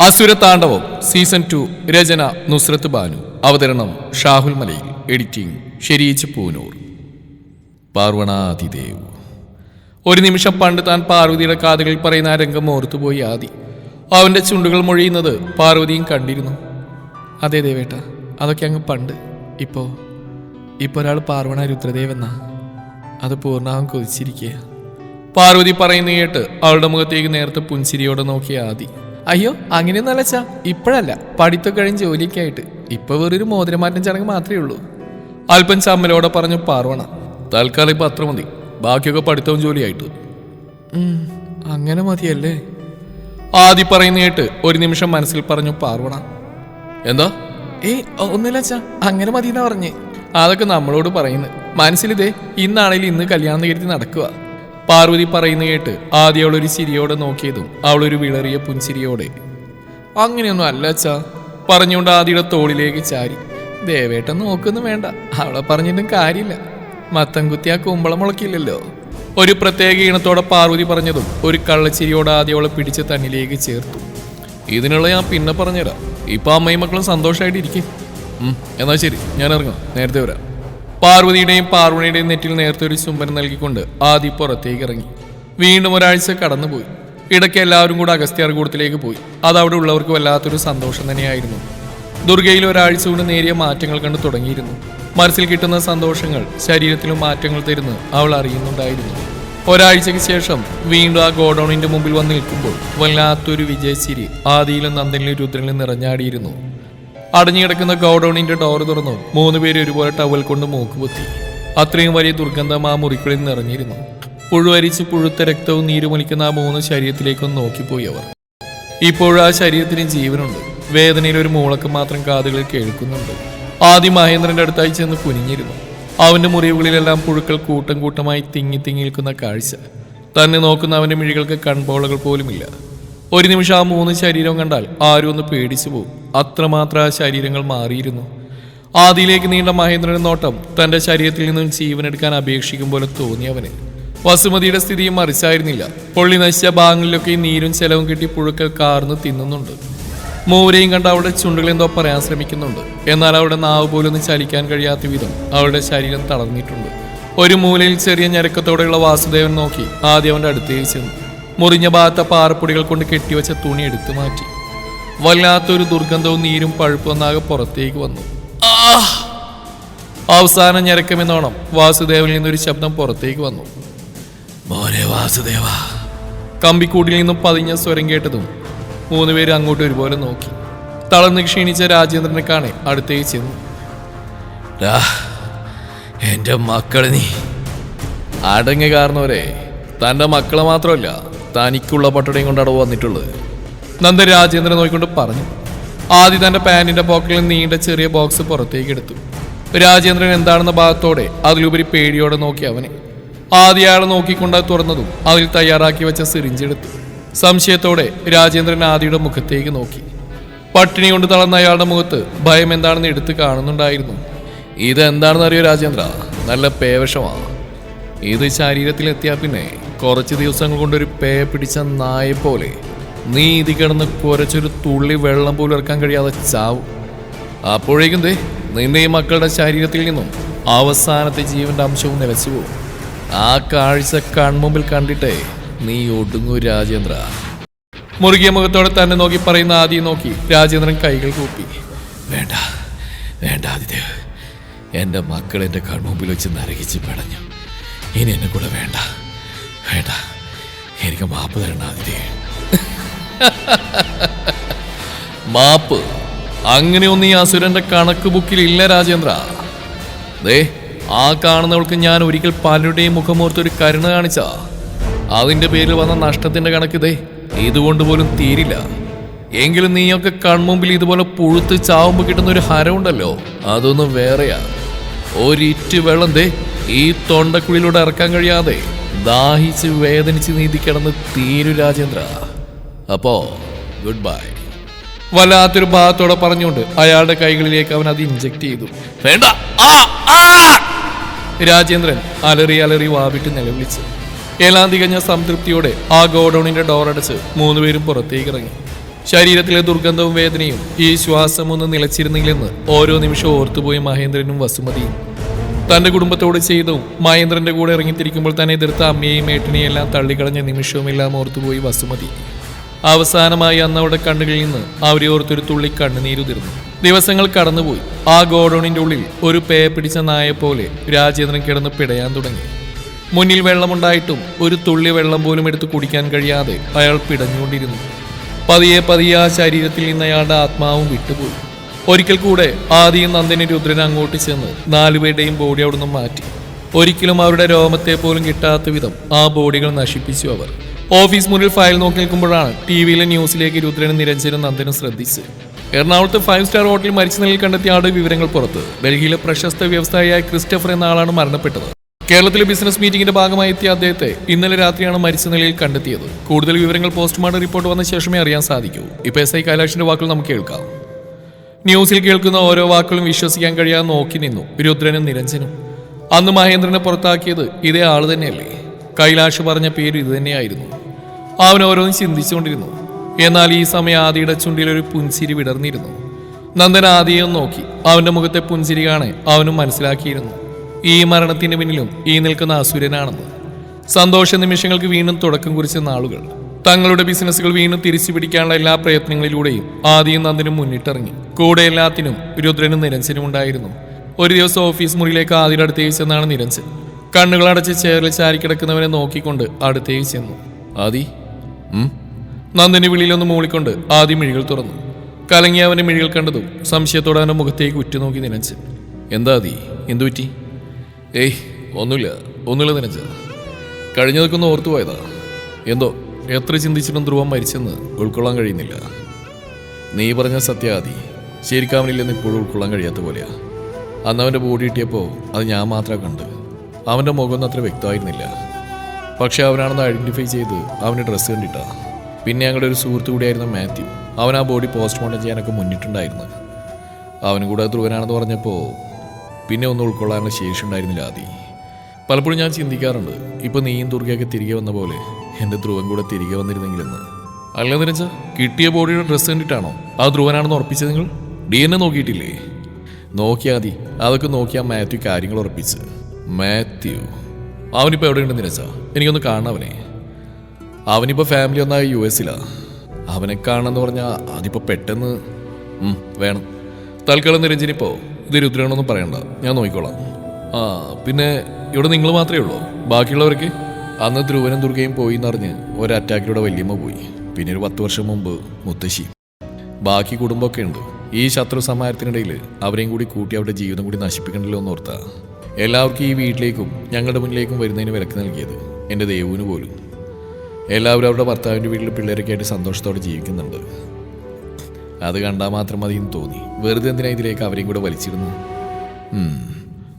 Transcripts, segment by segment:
അസുരതാണ്ഡവം season two രചന നുസ്രത്ത് ബാനു. അവതരണം ഷാഹുൽ മലയിൽ. എഡിറ്റിംഗ് ഷെരീച്ച് പൂനൂർ. പാർവണാതിദേവ് ഒരു നിമിഷം പണ്ട് താൻ പാർവതിയുടെ കാതുകളിൽ പറയുന്ന രംഗം ഓർത്തുപോയി ആദി. അവന്റെ ചുണ്ടുകൾ മൊഴിയുന്നത് പാർവതിയും കണ്ടിരുന്നു. അതെ ദേവേട്ട അതൊക്കെ അങ്ങ് പണ്ട്. ഇപ്പോ ഇപ്പൊ ഒരാൾ പാർവണ രുദ്രദേവെന്നാ. അത് പൂർണാവും കൊതിച്ചിരിക്കുക പാർവതി പറയുന്ന കേട്ട് അവളുടെ മുഖത്തേക്ക് നേരത്തെ പുഞ്ചിരിയോടെ നോക്കിയ ആദി. അയ്യോ അങ്ങനെയൊന്നും അല്ലച്ചാ ഇപ്പോഴല്ല. പഠിത്തം കഴിഞ്ഞ് ജോലിക്കായിട്ട് ഇപ്പൊ വെറൊരു മോതിരമാറ്റം ചടങ്ങ് മാത്രമേ ഉള്ളൂ. അല്പം ചമ്മലോടെ പറഞ്ഞു പാർവണ. തൽക്കാലം ഇപ്പൊ അത്ര മതി. ബാക്കിയൊക്കെ പഠിത്തവും ജോലിയായിട്ട് അങ്ങനെ മതിയല്ലേ? ആദി പറയുന്ന കേട്ട് ഒരു നിമിഷം മനസ്സിൽ പറഞ്ഞു പാർവണ. എന്താ? ഏയ് ഒന്നുമില്ല അച്ഛാ. അങ്ങനെ മതി എന്നാ പറഞ്ഞേ. അതൊക്കെ നമ്മളോട് പറയുന്നത് മനസ്സിലിതേ ഇന്നാണെങ്കിൽ ഇന്ന് കല്യാണം കരുതി നടക്കുക പാർവതി പറയുന്ന കേട്ട് ആദ്യം അവളൊരു ചിരിയോടെ നോക്കിയതും അവളൊരു വിളറിയ പുൻചിരിയോടെ. അങ്ങനെയൊന്നും അല്ല അച്ഛാ പറഞ്ഞുകൊണ്ട് ആദിയുടെ തോളിലേക്ക് ചാരി. ദേവേട്ടൻ നോക്കുന്നു വേണ്ട അവളെ പറഞ്ഞിട്ടും കാര്യമില്ല. മത്തം കുത്തി ആ കുമ്പളം മുളക്കില്ലല്ലോ ഒരു പ്രത്യേക ഈണത്തോടെ പാർവതി പറഞ്ഞതും ഒരു കള്ളച്ചിരിയോടെ ആദ്യം അവളെ പിടിച്ച് തന്നിലേക്ക് ചേർത്തു. ഇതിനുള്ള ഞാൻ പിന്നെ പറഞ്ഞുതരാം. ഇപ്പൊ അമ്മയും മക്കളും സന്തോഷമായിട്ടിരിക്കും എന്നാ ശരി ഞാൻ ഇറങ്ങാം. നേരത്തെ വരാം. പാർവതിയുടെയും പാർവണിയുടെയും നെറ്റിൽ നേരത്തെ ഒരു ചുംബനം നൽകിക്കൊണ്ട് ആദി പുറത്തേക്ക് ഇറങ്ങി. വീണ്ടും ഒരാഴ്ച കടന്നുപോയി. ഇടയ്ക്ക് എല്ലാവരും കൂടെ അഗസ്ത്യാർകൂടത്തിലേക്ക് പോയി. അത് അവിടെ ഉള്ളവർക്ക് വല്ലാത്തൊരു സന്തോഷം തന്നെയായിരുന്നു. ദുർഗയിൽ ഒരാഴ്ച കൊണ്ട് നേരിയ മാറ്റങ്ങൾ കണ്ടു തുടങ്ങിയിരുന്നു. മനസ്സിൽ കിട്ടുന്ന സന്തോഷങ്ങൾ ശരീരത്തിലും മാറ്റങ്ങൾ തരുന്നു അവൾ അറിയുന്നുണ്ടായിരുന്നു. ഒരാഴ്ചയ്ക്ക് ശേഷം വീണ്ടും ആ ഗോഡൌണിന്റെ മുമ്പിൽ വന്ന് നിൽക്കുമ്പോൾ വല്ലാത്തൊരു വിജയശിരി ആദിയിലും നന്ദനിലും രുദ്രനിലും നിറഞ്ഞാടിയിരുന്നു. അടഞ്ഞുകിടക്കുന്ന ഗോഡൌണിന്റെ ഡോർ തുറന്നു. മൂന്ന് പേര് ഒരുപോലെ ടവൽ കൊണ്ട് മൂക്കുപൊത്തി. അത്രയും വലിയ ദുർഗന്ധം ആ മുറിക്കുള്ളിൽ നിറഞ്ഞിരുന്നു. പുഴുവരിച്ച് പുഴുത്ത രക്തവും നീരുമൊലിക്കുന്ന ആ മൂന്ന് ശരീരത്തിലേക്കൊന്ന് നോക്കിപ്പോയി അവർ. ഇപ്പോഴും ആ ശരീരത്തിന് ജീവനുണ്ട്. വേദനയിൽ ഒരു മൂളക്ക് മാത്രം കാതുകളിൽ കേൾക്കുന്നുണ്ട്. ആദ്യം മഹേന്ദ്രന്റെ അടുത്തായി ചെന്ന് കുനിഞ്ഞിരുന്നു. അവന്റെ മുറിവുകളിലെല്ലാം പുഴുക്കൾ കൂട്ടം കൂട്ടമായി തിങ്ങി തിങ്ങി നിൽക്കുന്ന കാഴ്ച. തന്നെ നോക്കുന്ന അവന്റെ മിഴികൾക്ക് കൺപോളകൾ പോലുമില്ല. ഒരു നിമിഷം ആ മൂന്ന് ശരീരം കണ്ടാൽ ആരും ഒന്ന് പേടിച്ചു പോകും. അത്രമാത്രം ആ ശരീരങ്ങൾ മാറിയിരുന്നു. ആദിയിലേക്ക് നീണ്ട മഹേന്ദ്രന്റെ നോട്ടം തന്റെ ശരീരത്തിൽ നിന്നും ജീവനെടുക്കാൻ അപേക്ഷിക്കും പോലെ തോന്നിയവന് വസുമതിയുടെ സ്ഥിതിയും മറിച്ചായിരുന്നില്ല. പൊള്ളി നശിച്ച ഭാഗങ്ങളിലൊക്കെ നീരും ചെലവും കിട്ടി പുഴുക്കൾ കാർന്ന് തിന്നുന്നുണ്ട്. മൂവരെയും കണ്ട് അവളുടെ ചുണ്ടുകൾ എന്തോ പറയാൻ ശ്രമിക്കുന്നുണ്ട്. എന്നാൽ അവളുടെ നാവ് പോലും ഒന്ന് ചലിക്കാൻ കഴിയാത്ത വിധം അവളുടെ ശരീരം തളർന്നിട്ടുണ്ട്. ഒരു മൂലയിൽ ചെറിയ ഞരക്കത്തോടെയുള്ള വാസുദേവൻ നോക്കി ആദ്യം അവന്റെ അടുത്തേക്ക് ചെന്നു. മുറിഞ്ഞ ഭാഗത്തെ പാറപ്പൊടികൾ കൊണ്ട് കെട്ടിവെച്ച തുണി എടുത്തു മാറ്റി. വല്ലാത്തൊരു ദുർഗന്ധവും നീരും പഴുപ്പും ഒന്നാകെ പുറത്തേക്ക് വന്നു. അവസാനം ഞരക്കമെന്നോണം വാസുദേവനിൽ നിന്നൊരു ശബ്ദം പുറത്തേക്ക് വന്നു. വാസുദേവ. കമ്പിക്കൂട്ടിൽ നിന്നും പതിഞ്ഞ സ്വരം കേട്ടതും മൂന്നുപേരും പേര് അങ്ങോട്ട് ഒരുപോലെ നോക്കി. തളർന്ന് ക്ഷീണിച്ച രാജേന്ദ്രനെ കാണെ അടുത്തേക്ക് ചെന്നു. "ഡാ, എന്റെ മക്കളെ നീ. അടങ്ങ് കാരണവരെ തന്റെ മക്കളെ മാത്രമല്ല തനിക്കുള്ള പട്ടടയും കൊണ്ടാണ് വന്നിട്ടുള്ളത്. നന്ദ രാജേന്ദ്രൻ നോക്കിക്കൊണ്ട് പറഞ്ഞു. ആദ്യം തന്റെ പാന്റിന്റെ പോക്കറ്റിൽ നീണ്ട ചെറിയ ബോക്സ് പുറത്തേക്ക് എടുത്തു. രാജേന്ദ്രൻ എന്താണെന്ന ഭാഗത്തോടെ അതിലുപരി പേടിയോടെ നോക്കി അവനെ. ആദ്യ അയാൾ നോക്കിക്കൊണ്ട് തുറന്നതും അതിൽ തയ്യാറാക്കി വെച്ച സിറിഞ്ച് എടുത്തു. സംശയത്തോടെ രാജേന്ദ്രൻ ആദിയുടെ മുഖത്തേക്ക് നോക്കി. പട്ടിണി കൊണ്ട് തളർന്ന അയാളുടെ മുഖത്ത് ഭയം എന്താണെന്ന് എടുത്ത് കാണുന്നുണ്ടായിരുന്നു. ഇതെന്താണെന്ന് അറിയോ രാജേന്ദ്ര? നല്ല പേവശമാണ് ഇത് ശരീരത്തിലെത്തിയാൽ പിന്നെ കുറച്ച് ദിവസങ്ങൾ കൊണ്ടൊരു പേ പിടിച്ച നായെ പോലെ നീ ഇത് കിടന്ന് കുരച്ചൊരു തുള്ളി വെള്ളം പോലും ഇറക്കാൻ കഴിയാതെ ചാവും. അപ്പോഴേക്കും ദേ നിന്റെ ഈ മക്കളുടെ ശരീരത്തിൽ നിന്നും അവസാനത്തെ ജീവന്റെ അംശവും നിലച്ചു പോകും ആ കാഴ്ച കൺമുമ്പിൽ കണ്ടിട്ടേ നീ ഒടുങ്ങു രാജേന്ദ്ര. മുറുകിയ മുഖത്തോടെ തന്നെ നോക്കി പറയുന്ന ആദ്യം നോക്കി രാജേന്ദ്രൻ കൈകൾ കൂപ്പി. വേണ്ട വേണ്ട ആദിദേവ് എന്റെ മക്കൾ എന്റെ കൺമുമ്പിൽ വെച്ച് നരകിച്ച് പടഞ്ഞു. ഇനി എന്നെ കൂടെ വേണ്ട വേണ്ട. എനിക്ക് മാപ്പ് തരണ്ട ആദിദേവ് മാപ്പ്. അങ്ങനെയൊന്നും ഈ അസുരന്റെ കണക്ക് ബുക്കിൽ ഇല്ല രാജേന്ദ്ര. ദേ ആ കാണുന്നവൾക്ക് ഞാൻ ഒരിക്കൽ പലരുടെയും മുഖമോർത്ത് ഒരു കരുണ കാണിച്ച. അതിന്റെ പേരിൽ വന്ന നഷ്ടത്തിന്റെ കണക്ക് ദേ ഇതുകൊണ്ട് പോലും തീരില്ല. എങ്കിലും നീയൊക്കെ കൺമുമ്പിൽ ഇതുപോലെ പുഴുത്ത് ചാവുമ്പോൾ കിട്ടുന്ന ഒരു ഹരമുണ്ടല്ലോ അതൊന്നും വേറെയാ. ഒരിറ്റ് വെള്ളം ദേ ഈ തൊണ്ടക്കുഴിയിലൂടെ ഇറക്കാൻ കഴിയാതെ ദാഹിച്ച് വേദനിച്ച് നീതി കിടന്ന് തീരു രാജേന്ദ്ര. അപ്പോ ഗുഡ് ബൈ വല്ലാത്തൊരു ഭാഗത്തോടെ പറഞ്ഞുകൊണ്ട് അയാളുടെ കൈകളിലേക്ക് അവൻ അത് ഇഞ്ചെക്ട് ചെയ്തു. വേണ്ട! രാജേന്ദ്രൻ അലറി അലറി വാവിട്ട് നിലവിളിച്ചു. എല്ലാം തികഞ്ഞ സംതൃപ്തിയോടെ ആ ഗോഡൌണിന്റെ ഡോർ അടച്ച് മൂന്നുപേരും പുറത്തേക്ക് ഇറങ്ങി. ശരീരത്തിലെ ദുർഗന്ധവും വേദനയും ഈ ശ്വാസം ഒന്ന് നിലച്ചിരുന്നില്ലെന്ന് ഓരോ നിമിഷവും ഓർത്തുപോയി മഹേന്ദ്രനും വസുമതിയും. തന്റെ കുടുംബത്തോട് ചെയ്തും മഹേന്ദ്രന്റെ കൂടെ ഇറങ്ങിത്തിരിക്കുമ്പോൾ തന്നെ എതിർത്ത അമ്മയെയും ഏട്ടനെയും എല്ലാം തള്ളിക്കളഞ്ഞ നിമിഷവുമെല്ലാം ഓർത്തുപോയി വസുമതി. അവസാനമായി അന്ന് അവിടെ കണ്ണുകളിൽ നിന്ന് അവരെ ഓർത്തൊരു തുള്ളി കണ്ണുനീരുതിർന്നു ദിവസങ്ങൾ കടന്നുപോയി. ആ ഗോഡൌണിന്റെ ഉള്ളിൽ ഒരു പേ പിടിച്ച നായ പോലെ രാജേന്ദ്രൻ കിടന്ന് പിടയാൻ തുടങ്ങി. മുന്നിൽ വെള്ളമുണ്ടായിട്ടും ഒരു തുള്ളി വെള്ളം പോലും എടുത്ത് കുടിക്കാൻ കഴിയാതെ അയാൾ പിടഞ്ഞുകൊണ്ടിരുന്നു. പതിയെ പതിയെ ആ ശരീരത്തിൽ നിന്ന് അയാളുടെ ആത്മാവും വിട്ടുപോയി. ഒരിക്കൽ കൂടെ ആദ്യം നന്ദിനി രുദ്രൻ അങ്ങോട്ട് ചെന്ന് നാലുപേരുടെയും ബോഡി അവിടുന്ന് മാറ്റി. ഒരിക്കലും അവരുടെ രോമത്തെ പോലും കിട്ടാത്ത വിധം ആ ബോഡികൾ നശിപ്പിച്ചു അവർ. ഓഫീസ് മുന്നിൽ ഫയൽ നോക്കി നിൽക്കുമ്പോഴാണ് ടി വിയിലെ ന്യൂസിലേക്ക് രുദ്രനും നിരഞ്ജനും നന്ദനും ശ്രദ്ധിച്ച്. എറണാകുളത്ത് ഫൈവ് സ്റ്റാർ ഹോട്ടലിൽ മരിച്ച നിലയിൽ കണ്ടെത്തിയ ആളുടെ വിവരങ്ങൾ പുറത്ത്. ഡൽഹിയിലെ പ്രശസ്ത വ്യവസായിയായ ക്രിസ്റ്റഫർ എന്ന ആളാണ് മരണപ്പെട്ടത്. കേരളത്തിലെ ബിസിനസ് മീറ്റിംഗിന്റെ ഭാഗമായി എത്തിയ അദ്ദേഹത്തെ ഇന്നലെ രാത്രിയാണ് മരിച്ച നിലയിൽ കണ്ടെത്തിയത്. കൂടുതൽ വിവരങ്ങൾ പോസ്റ്റ്മോർട്ടം റിപ്പോർട്ട് വന്ന ശേഷമേ അറിയാൻ സാധിക്കൂ. ഇപ്പൊ എസ് ഐ കൈലാഷിന്റെ വാക്കുകൾ നമുക്ക് കേൾക്കാം. ന്യൂസിൽ കേൾക്കുന്ന ഓരോ വാക്കുകളും വിശ്വസിക്കാൻ കഴിയാതെ നോക്കി നിന്നു രുദ്രനും നിരഞ്ജനും. അന്ന് മഹേന്ദ്രനെ പുറത്താക്കിയത് ഇതേ ആൾ തന്നെയല്ലേ? കൈലാഷ് പറഞ്ഞ പേര് ഇത് തന്നെയായിരുന്നു. അവൻ ഓരോന്നും ചിന്തിച്ചുകൊണ്ടിരുന്നു. എന്നാൽ ഈ സമയം ആദിയുടെ ചുണ്ടിൽ ഒരു പുൻസിരി വിടർന്നിരുന്നു. നന്ദൻ ആദിയെ നോക്കി. അവന്റെ മുഖത്തെ പുൻസിരി കാണെ അവനും മനസ്സിലാക്കിയിരുന്നു. ഈ മരണത്തിന് പിന്നിലും ഈ നിൽക്കുന്ന അസുരനാണെന്ന്. സന്തോഷ നിമിഷങ്ങൾക്ക് വീണ്ടും തുടക്കം കുറിച്ച നാളുകൾ. തങ്ങളുടെ ബിസിനസ്സുകൾ വീണ്ടും തിരിച്ചു പിടിക്കാനുള്ള എല്ലാ പ്രയത്നങ്ങളിലൂടെയും ആദിയും നന്ദനും മുന്നിട്ടിറങ്ങി. കൂടെ എല്ലാത്തിനും രുദ്രനും നിരഞ്ജനും ഉണ്ടായിരുന്നു. ഒരു ദിവസം ഓഫീസ് മുറിയിലേക്ക് ആദ്യം അടുത്തേക്ക് ചെന്നാണ് നിരഞ്ജൻ. കണ്ണുകളടച്ച് ചേറിൽ ചാരിക്കിടക്കുന്നവനെ നോക്കിക്കൊണ്ട് അടുത്തേക്ക് ചെന്നു. ആദി ഉം? നന്ദന്റെ വിളിയിലൊന്ന് മൂളിക്കൊണ്ട് ആദ്യം മിഴികൾ തുറന്നു. കലങ്ങി അവന്റെ മിഴികൾ കണ്ടതും സംശയത്തോടെ അവന്റെ മുഖത്തേക്ക് ഉറ്റുനോക്കി നനച്ച്. എന്താ തീ എന്തു പറ്റി? ഏയ് ഒന്നുമില്ല ഒന്നുമില്ല നനച്ച്. കഴിഞ്ഞതൊക്കെ ഒന്ന് ഓർത്തു പോയതാ. എന്തോ എത്ര ചിന്തിച്ചിട്ടും ധ്രുവം മരിച്ചെന്ന് ഉൾക്കൊള്ളാൻ കഴിയുന്നില്ല. നീ പറഞ്ഞ സത്യാദി ശരിക്കാവനില്ലെന്ന് ഇപ്പോഴും ഉൾക്കൊള്ളാൻ കഴിയാത്ത പോലെയാ. അന്ന് അവന്റെ ബോഡി കിട്ടിയപ്പോൾ അത് ഞാൻ മാത്രമേ കണ്ട്. അവന്റെ മുഖമൊന്നും അത്ര വ്യക്തമായിരുന്നില്ല. പക്ഷെ അവനാണെന്ന് ഐഡന്റിഫൈ ചെയ്ത് അവന്റെ ഡ്രസ്സ് കണ്ടിട്ടാണ് പിന്നെ ഞങ്ങളുടെ ഒരു സുഹൃത്തു കൂടിയായിരുന്നു മാത്യു. അവൻ ആ ബോഡി പോസ്റ്റ്മോർട്ടം ചെയ്യാനൊക്കെ മുന്നിട്ടുണ്ടായിരുന്നു. അവനും കൂടെ ധ്രുവനാണെന്ന് പറഞ്ഞപ്പോൾ പിന്നെ ഒന്ന് ഉൾക്കൊള്ളാനുള്ള ശേഷി ഉണ്ടായിരുന്നില്ല ആദി. പലപ്പോഴും ഞാൻ ചിന്തിക്കാറുണ്ട് ഇപ്പം നീയും ദുർഗയൊക്കെ തിരികെ വന്ന പോലെ എന്റെ ധ്രുവൻ കൂടെ തിരികെ വന്നിരുന്നെങ്കിലെന്ന്. അല്ലെന്ന് വെച്ചാൽ കിട്ടിയ ബോഡിയുടെ ഡ്രസ്സ് കണ്ടിട്ടാണോ? ആ ധ്രുവനാണെന്ന് ഉറപ്പിച്ചത് നിങ്ങൾ? ഡി എൻ എ നോക്കിയിട്ടില്ലേ? നോക്കിയാതി അതൊക്കെ നോക്കിയാൽ മാത്യു കാര്യങ്ങൾ ഉറപ്പിച്ച്. മാത്യു. അവനിപ്പോ എവിടെയുണ്ട് നിരച്ച എനിക്കൊന്ന് കാണണം അവനെ. അവനിപ്പോ ഫാമിലി ഒന്നായ യു എസിലാണ് അവനെ കാണാന്ന് പറഞ്ഞാൽ അതിപ്പോൾ പെട്ടെന്ന് വേണം. തൽക്കാലം നിരഞ്ജനിപ്പോൾ ഇത് രുദ്രനൊന്നും പറയണ്ട. ഞാൻ നോക്കിക്കോളാം. ആ പിന്നെ ഇവിടെ നിങ്ങൾ മാത്രമേ ഉള്ളൂ? ബാക്കിയുള്ളവർക്ക്? അന്ന് ധ്രുവനും ദുർഗയും പോയി എന്നറിഞ്ഞ് ഒരു അറ്റാക്കിലൂടെ വല്യമ്മ പോയി. പിന്നെ ഒരു പത്ത് വർഷം മുമ്പ് മുത്തശ്ശി. ബാക്കി കുടുംബമൊക്കെ ഉണ്ട്. ഈ ശത്രു സമാരത്തിനിടയിൽ അവരെയും കൂടി കൂട്ടി അവരുടെ ജീവിതം കൂടി നശിപ്പിക്കണ്ടല്ലോ എന്ന് ഓർത്താ. എല്ലാവർക്കും ഈ വീട്ടിലേക്കും ഞങ്ങളുടെ മുന്നിലേക്കും വരുന്നതിന് വിലക്ക് നൽകിയത് എന്റെ ദേവുവിന് പോലും. എല്ലാവരും അവരുടെ ഭർത്താവിന്റെ വീട്ടിൽ പിള്ളേരൊക്കെ ആയിട്ട് സന്തോഷത്തോടെ ജീവിക്കുന്നുണ്ട്. അത് കണ്ടാൽ മാത്രം മതി എന്ന് തോന്നി. വെറുതെ എന്തിനാ ഇതിലേക്ക് അവരെയും കൂടെ വലിച്ചിരുന്നു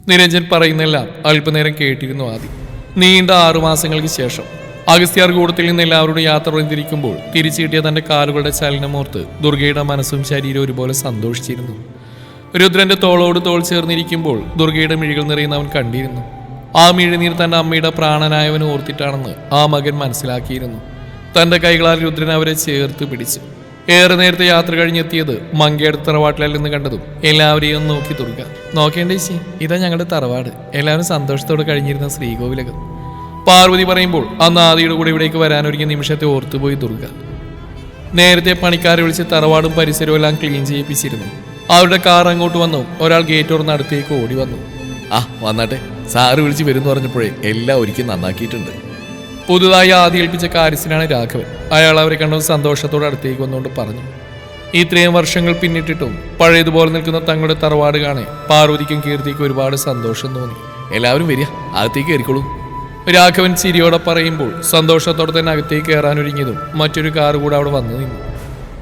നിരഞ്ജൻ പറയുന്നെല്ലാം അല്പനേരം കേട്ടിരുന്നു ആദ്യം. നീണ്ട ആറുമാസങ്ങൾക്ക് ശേഷം അഗസ്ത്യാർ കൂടത്തിൽ നിന്ന് എല്ലാവരോടും യാത്ര പറഞ്ഞിരിക്കുമ്പോൾ തിരിച്ചു കിട്ടിയ തന്റെ കാലുകളുടെ ചലനമോർത്ത് ദുർഗയുടെ മനസ്സും ശരീരവും ഒരുപോലെ സന്തോഷിച്ചിരുന്നു. രുദ്രന്റെ തോളോട് തോൾ ചേർന്നിരിക്കുമ്പോൾ ദുർഗയുടെ മിഴികൾ നിറയുന്ന അവൻ കണ്ടിരുന്നു. ആ മിഴിനീർ തന്റെ അമ്മയുടെ പ്രാണനായവൻ ഓർത്തിട്ടാണെന്ന് ആ മകൻ മനസ്സിലാക്കിയിരുന്നു. തന്റെ കൈകളാൽ രുദ്രൻ അവരെ ചേർത്ത് പിടിച്ചു. ഏറെ നേരത്തെ യാത്ര കഴിഞ്ഞെത്തിയത് മങ്കയുടെ തറവാട്ടിൽ നിന്ന് കണ്ടതും എല്ലാവരെയും നോക്കി ദുർഗ. നോക്കേണ്ടേ ചേച്ചി ഇതാ ഞങ്ങളുടെ തറവാട്. എല്ലാവരും സന്തോഷത്തോടെ കഴിഞ്ഞിരുന്ന ശ്രീകോവിലകം. പാർവതി പറയുമ്പോൾ അന്ന് ആദിയുടെ കൂടെ ഇവിടേക്ക് വരാനൊരുങ്ങിയ നിമിഷത്തെ ഓർത്തുപോയി ദുർഗ. നേരത്തെ പണിക്കാരെ വിളിച്ച് തറവാടും പരിസരവും എല്ലാം ക്ലീൻ ചെയ്യിപ്പിച്ചിരുന്നു. അവരുടെ കാർ അങ്ങോട്ട് വന്നു. ഒരാൾ ഗേറ്റ് തുറന്ന് അടുത്തേക്ക് ഓടി വന്നു. ആ വന്നാട്ടെ. സാറ് വിളിച്ച് വരും പറഞ്ഞപ്പോഴേ എല്ലാം ഒരുക്കി നന്നാക്കിയിട്ടുണ്ട്. പുതുതായി ആദ്യ ഏൽപ്പിച്ച കാര്യസ്ഥനാണ് രാഘവൻ. അയാൾ അവരെ കണ്ടത് സന്തോഷത്തോടെ അടുത്തേക്ക് വന്നുകൊണ്ട് പറഞ്ഞു. ഇത്രയും വർഷങ്ങൾ പിന്നിട്ടിട്ടും പഴയതുപോലെ നിൽക്കുന്ന തങ്ങളുടെ തറവാട് കാണെ പാർവതിക്കും കീർത്തിക്കും ഒരുപാട് സന്തോഷം തോന്നി. എല്ലാവരും വരിക. അകത്തേക്ക് കയറിക്കോളൂ. രാഘവൻ ചിരിയോടെ പറയുമ്പോൾ സന്തോഷത്തോടെ തന്നെ അകത്തേക്ക് കയറാനൊരുങ്ങിയതും മറ്റൊരു കാർ കൂടെ അവിടെ വന്നു നിന്നു.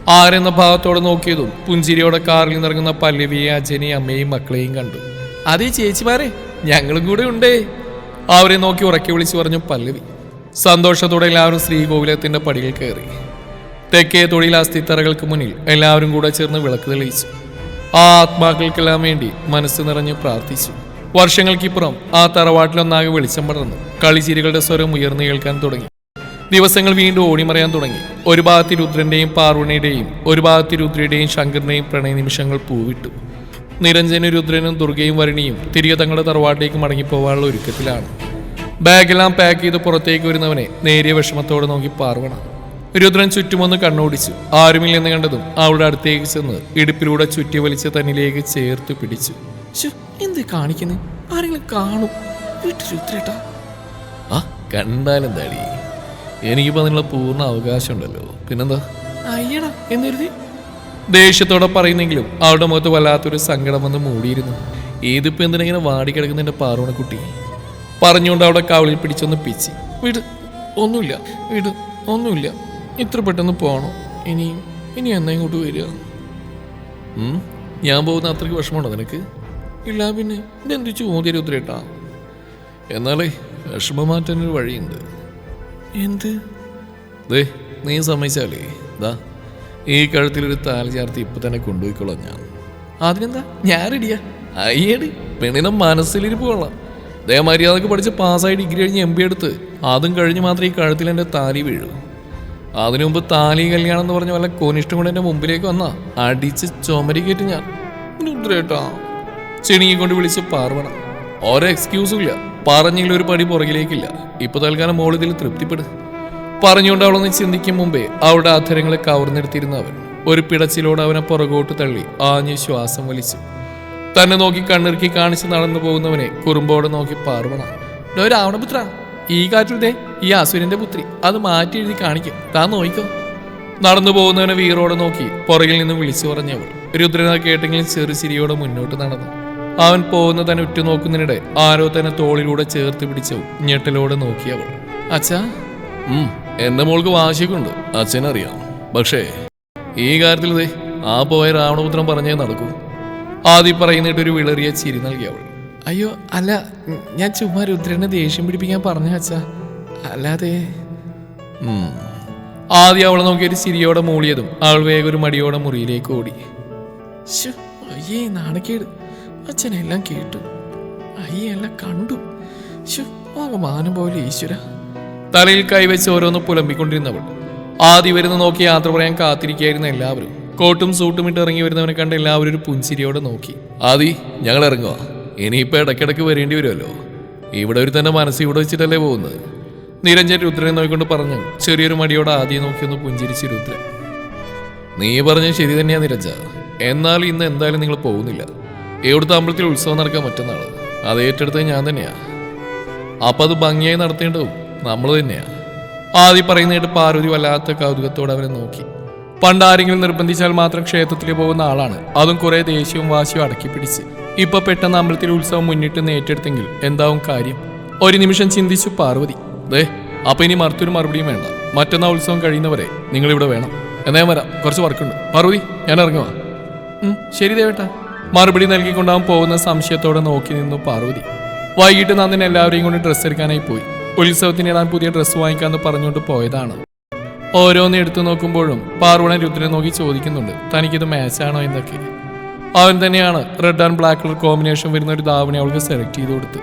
ആരെന്ന ഭാവത്തോടെ നോക്കിയതും പുഞ്ചിരിയോടെ കാറിൽ നിന്നിറങ്ങുന്ന പല്ലവിയെ അച്ഛനെയും അമ്മയും മക്കളെയും കണ്ടു. അതേ ചേച്ചിമാരെ ഞങ്ങളും കൂടെ ഉണ്ടേ അവരെ നോക്കി ഉറക്കി വിളിച്ചു പറഞ്ഞു പല്ലവി. സന്തോഷത്തോടെ എല്ലാവരും ശ്രീഗോകുലത്തിന്റെ പടികൾ കയറി. തെക്കേ തൊഴിൽ അസ്ഥിത്തറകൾക്ക് മുന്നിൽ എല്ലാവരും കൂടെ ചേർന്ന് വിളക്ക് തെളിയിച്ചു. ആ ആത്മാക്കൾക്കെല്ലാം വേണ്ടി മനസ്സ് നിറഞ്ഞ് പ്രാർത്ഥിച്ചു. വർഷങ്ങൾക്കിപ്പുറം ആ തറവാട്ടിലൊന്നാകെ വെളിച്ചം പടർന്നു. കളിച്ചിരികളുടെ സ്വരം ഉയർന്നു കേൾക്കാൻ തുടങ്ങി. ദിവസങ്ങൾ വീണ്ടും ഓടിമറയാൻ തുടങ്ങി. ഒരു ഭാഗത്ത് രുദ്രന്റെയും പാർവണിയുടെയും ഒരു ഭാഗത്ത് രുദ്രയുടെയും ശങ്കറിന്റെയും പ്രണയ നിമിഷങ്ങൾ പൂവിട്ടു. നിരഞ്ജനും രുദ്രനും ദുർഗയും വരുണിയും തിരികെ തങ്ങളുടെ തറവാട്ടിലേക്ക് മടങ്ങിപ്പോവാനുള്ള ഒരുക്കത്തിലാണ്. ബാഗെല്ലാം പാക്ക് ചെയ്ത് പുറത്തേക്ക് വരുന്നവനെ നേരിയ വിഷമത്തോടെ നോക്കി പാർവണ രുദ്രൻ ചുറ്റുമൊന്ന് കണ്ണോടിച്ചു. ആരുമില്ലെന്ന് കണ്ടതും അവളുടെ അടുത്തേക്ക് ചെന്ന് ഇടുപ്പിലൂടെ ചുറ്റി വലിച്ച് തന്നിലേക്ക് ചേർത്ത് പിടിച്ചു. എന്ത് കാണിക്കുന്നു? ആരെങ്കിലും കാണും. രുദ്രേട്ടാ. ആ കണ്ടാലെന്താടി? എനിക്കിപ്പോ അതിനുള്ള പൂർണ അവകാശമുണ്ടല്ലോ. പിന്നെന്താ? അയ്യടാ എന്നരുതി ദേഷ്യത്തോടെ പറയുന്നെങ്കിലും അവളുടെ മുഖത്ത് വല്ലാത്തൊരു സങ്കടം വന്ന് മൂടിയിരുന്നു. ഏതിപ്പോ എന്തിനെങ്ങനെ വാടിക്കിടക്കുന്ന എന്റെ കുട്ടി? പറഞ്ഞുകൊണ്ട് അവിടെ കവളിൽ പിടിച്ചൊന്ന് പിച്ചി. വീട് ഒന്നുമില്ല വീട് ഒന്നുമില്ല. ഇത്ര പെട്ടെന്ന് പോകണം ഇനി ഇനി എന്നാ ഇങ്ങോട്ട് വരിക? ഞാൻ പോകുന്ന അത്രയ്ക്ക് വിഷമമുണ്ടോ നിനക്ക്? ഇല്ല പിന്നെ ഇതെന്ത് ചോദ്യം രുദ്രേട്ടാ എന്നാലേ വിഷമം മാറ്റാൻ ഒരു വഴിയുണ്ട്. എന്ത്? ദേ നീ സമ്മതിച്ചാലേ. ദാ ഈ കഴുത്തിലൊരു താലി ചേർത്ത് ഇപ്പൊ തന്നെ കൊണ്ടുപോയിക്കോളാം ഞാൻ. അതിനെന്താ? ഞാൻ റെഡിയാ അയ്യടി പെണ്ണിനെ മനസ്സിലിരിപ്പ് കൊള്ളാം. ദേ മര്യാദയ്ക്ക് പഠിച്ച് പാസ്സായി ഡിഗ്രി കഴിഞ്ഞ് എം ബി എടുത്ത് അതും കഴിഞ്ഞ് മാത്രമേ ഈ കഴുത്തിൽ എന്റെ താലി വീഴൂ. അതിനു മുമ്പ് താലി കല്യാണം എന്ന് പറഞ്ഞ വല്ല കോനിഷ്ടം കൊണ്ട് എന്റെ മുമ്പിലേക്ക് വന്നാ അടിച്ച് ചുമരി കയറ്റി ഞാൻ രുദ്രേട്ടാ ചെണിയെ വിളിച്ച് പാർവണ. ഓരോ എക്സ്ക്യൂസും ഇല്ല. പറഞ്ഞെങ്കിലും ഒരു പടി പുറകിലേക്കില്ല. ഇപ്പൊ തൽക്കാലം മോൾ ഇതിൽ തൃപ്തിപ്പെട്. പറഞ്ഞുകൊണ്ട് അവളൊന്ന് ചിന്തിക്കും മുമ്പേ അവളുടെ അധരങ്ങളെ കവർന്നെടുത്തിരുന്ന അവൻ. ഒരു പിടച്ചിലോട് അവനെ പുറകോട്ട് തള്ളി ആഞ്ഞ് ശ്വാസം വലിച്ചു. തന്നെ നോക്കി കണ്ണിറുക്കി കാണിച്ച് നടന്നു പോകുന്നവനെ കുറുമ്പോടെ നോക്കി പാർവണ. "ഡോ രാവണപുത്ര ഈ കാറ്റിൽ ദേ ഈ അസുരന്റെ പുത്രി. അത് മാറ്റി എഴുതി കാണിക്കും. താൻ നോയിക്കോ. നടന്നു പോകുന്നവനെ വീറോടെ നോക്കി പുറകിൽ നിന്ന് വിളിച്ചു പറഞ്ഞവൾ. രുദ്രന കേട്ടെങ്കിലും ചെറു ചിരിയോടെ മുന്നോട്ട് നടന്നു. അവൻ പോകുന്ന തന്നെ ഉറ്റുനോക്കുന്നതിനിടെ ആരോ തന്നെ തോളിലൂടെ ചേർത്ത് പിടിച്ചു ഞെട്ടലോടെ നോക്കിയവൾ അച്ഛാ? എന്റെ മോൾക്ക് വാശിക്കുണ്ട് അച്ഛനറിയാം. പക്ഷേ ഈ കാര്യത്തിൽ ആ പോയ രാവണപുത്രം പറഞ്ഞേ നടക്കൂ. ആദ്യം പറയുന്നിട്ട് ഒരു വിളറിയ ചിരി നൽകി അവൾ. അയ്യോ അല്ല ഞാൻ ചുമ്മാ രുദ്രനെ ദേഷ്യം പിടിപ്പിക്കാൻ പറഞ്ഞ അച്ഛാ. അല്ലാതെ. ആദ്യം അവളെ നോക്കിയൊരു ചിരിയോടെ മൂളിയതും അവൾ വേഗം ഒരു മടിയോടെ മുറിയിലേക്ക് ഓടി. അയ്യേ നാണക്കേട്. അച്ഛനെല്ലാം കേട്ടു. അയ്യെല്ലാം കണ്ടു. മാനം പോലെ ഈശ്വര. തലയിൽ കൈവച്ച് ഓരോന്ന് പുലമ്പിക്കൊണ്ടിരുന്നവൾ. ആദ്യം വരുന്ന നോക്കി യാത്ര പറയാൻ കാത്തിരിക്കുകയായിരുന്നു എല്ലാവരും. കോട്ടും സൂട്ടും ഇട്ട് ഇറങ്ങി വരുന്നവനെ കണ്ട് എല്ലാവരും ഒരു പുഞ്ചിരിയോടെ നോക്കി. ആദി ഞങ്ങൾ ഇറങ്ങുക ഇനിയിപ്പോ ഇടയ്ക്കിടയ്ക്ക് വരേണ്ടി വരുമല്ലോ. ഇവിടെ ഒരു തന്നെ മനസ്സ് ഇവിടെ വെച്ചിട്ടല്ലേ പോകുന്നത്. നിരഞ്ജൻ രുദ്രനെ നോക്കിക്കൊണ്ട് പറഞ്ഞു. ചെറിയൊരു മടിയോടെ ആദ്യം നോക്കി ഒന്ന് പുഞ്ചിരിച്ച് രുദ്രൻ. നീ പറഞ്ഞത് ശരി തന്നെയാ നിരഞ്ജ. എന്നാൽ ഇന്ന് എന്തായാലും നിങ്ങൾ പോകുന്നില്ല. എവിടുത്തെ അമ്പലത്തിൽ ഉത്സവം നടക്കാൻ മറ്റന്നാൾ അത് ഏറ്റെടുത്തത് ഞാൻ തന്നെയാ. അപ്പൊ അത് ഭംഗിയായി നടത്തേണ്ടതും നമ്മൾ തന്നെയാ. ആദ്യം പറയുന്നതായിട്ട് പാർവതി വല്ലാത്ത കൗതുകത്തോടെ അവരെ നോക്കി. പണ്ട് ആരെങ്കിലും നിർബന്ധിച്ചാൽ മാത്രം ക്ഷേത്രത്തിൽ പോകുന്ന ആളാണ്. അതും കുറേ ദേഷ്യവും വാശിയും അടക്കി പിടിച്ച്. ഇപ്പൊ പെട്ടെന്ന് അമ്പലത്തിൽ ഉത്സവം മുന്നിട്ട് നേറ്റെടുത്തെങ്കിൽ എന്താവും കാര്യം? ഒരു നിമിഷം ചിന്തിച്ചു പാർവതി. ദേ അപ്പൊ ഇനി മറുത്തൊരു മറുപടിയും വേണ്ട. മറ്റന്നാ ഉത്സവം കഴിയുന്നവരെ നിങ്ങൾ ഇവിടെ വേണം. എന്നാ വരാം. കുറച്ച് വർക്കുണ്ട് പാർവതി ഞാൻ ഇറങ്ങുവാ. ശരി ദേവേട്ട. മറുപടി നൽകിക്കൊണ്ടാവും പോകുന്ന സംശയത്തോടെ നോക്കി നിന്നു പാർവതി. വൈകിട്ട് നന്ദിന് എല്ലാവരെയും കൊണ്ട് ഡ്രസ്സ് എടുക്കാനായി പോയി. ഉത്സവത്തിന് ഇടാൻ പുതിയ ഡ്രസ്സ് വാങ്ങിക്കാമെന്ന് പറഞ്ഞുകൊണ്ട് പോയതാണ്. ഓരോന്ന് എടുത്തു നോക്കുമ്പോഴും പാർവണൻ രുദ്രനെ നോക്കി ചോദിക്കുന്നുണ്ട്. തനിക്കിത് മാച്ചാണോ എന്നൊക്കെ. അവൻ തന്നെയാണ് red and black colour combination വരുന്ന ഒരു ധാവണി അവൾക്ക് സെലക്ട് ചെയ്ത് കൊടുത്ത്.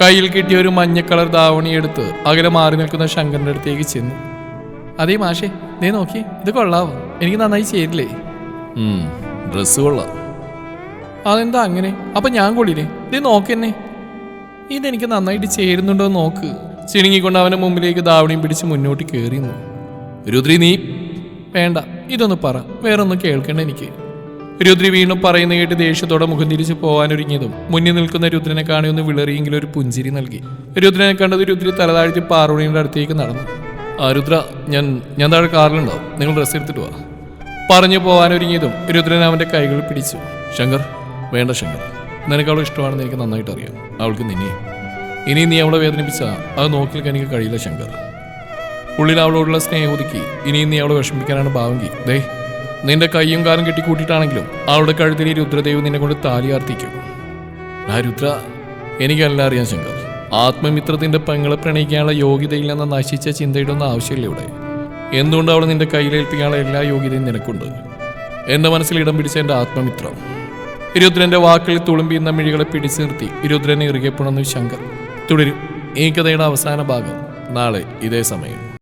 കയ്യിൽ കിട്ടിയ ഒരു മഞ്ഞ കളർ ധാവണി എടുത്ത് അകലെ മാറി നിൽക്കുന്ന ശങ്കറിന്റെ അടുത്തേക്ക് ചെന്നു. അതേ മാഷേ നീ നോക്കി ഇത് കൊള്ളാവോ? എനിക്ക് നന്നായി ചേരില്ലേ? ഡ്രസ് കൊള്ളാം. അതെന്താ അങ്ങനെ? അപ്പൊ ഞാൻ കൊള്ളില്ലേ? ഇത് നോക്കെന്നെ. ഇതെനിക്ക് നന്നായിട്ട് ചേരുന്നുണ്ടോ നോക്ക്. ചിണുങ്ങിക്കൊണ്ട് അവന്റെ മുമ്പിലേക്ക് ദാവണിയും പിടിച്ച് മുന്നോട്ട് കയറിയുന്നു രുദ്രി നീ? വേണ്ട ഇതൊന്ന് പറ. വേറൊന്നും കേൾക്കണ്ട എനിക്ക്. രുദ്രി വീണ്ടും പറയുന്ന കേട്ട് ദേഷ്യത്തോടെ മുഖം തിരിച്ച് പോകാനൊരുങ്ങിയതും മുന്നിൽ നിൽക്കുന്ന രുദ്രനെ കാണിയൊന്ന് വിളറിയെങ്കിലും ഒരു പുഞ്ചിരി നൽകി. രുദ്രനെ കണ്ടത് രുദ്രി തലതാഴ്ത്തി പാറുണിയുടെ അടുത്തേക്ക് നടന്നു. ആ രുദ്ര ഞാൻ ഞാൻ താഴെ കാറിലുണ്ടാവും നിങ്ങൾ ഡ്രസ്സ് എടുത്തിട്ട് വാ. പറഞ്ഞു പോകാനൊരുങ്ങിയതും രുദ്രൻ അവന്റെ കൈകൾ പിടിച്ചു. ശങ്കർ വേണ്ട ശങ്കർ. നിനക്ക് അവളെ ഇഷ്ടമാണെന്ന് എനിക്ക് നന്നായിട്ട് അറിയാം അവൾക്ക് നിന്നെ. ഇനി നീ അവളെ വേദനിപ്പിച്ച അത് നോക്കിൽ എനിക്ക് കഴിയില്ല ശങ്കർ. ഉള്ളിൽ അവളോടുള്ള സ്നേഹം ഒതുക്കി ഇനിയും നീ അവളെ വിഷമിക്കാനാണ് ഭാവങ്കി ദേ നിന്റെ കൈയും കാലും കെട്ടിക്കൂട്ടിയിട്ടാണെങ്കിലും അവളുടെ കഴുത്തിൽ ഈ രുദ്രദേവ് നിന്നെ കൊണ്ട് താലി ആർത്തിക്കും. ആ രുദ്ര എനിക്കെല്ലാം അറിയാം ശങ്കർ. ആത്മമിത്രത്തിന്റെ പെങ്ങളെ പ്രണയിക്കാനുള്ള യോഗ്യതയില്ലെന്ന നശിച്ച ചിന്തയുടെ ഒന്നും ആവശ്യമില്ല ഇവിടെ. എന്തുകൊണ്ട് അവൾ നിന്റെ കയ്യിലേൽപ്പിക്കാനുള്ള എല്ലാ യോഗ്യതയും നിനക്കുണ്ട്? എന്റെ മനസ്സിൽ ഇടം പിടിച്ച എന്റെ ആത്മമിത്രം. രുദ്രന്റെ വാക്കിൽ തുളുമ്പിയുന്ന മിഴികളെ പിടിച്ചു നിർത്തി രുദ്രനെ ഇറുകെ ശങ്കർ. തുടരും. ഈ കഥയുടെ അവസാന ഭാഗം നാളെ ഇതേ സമയം.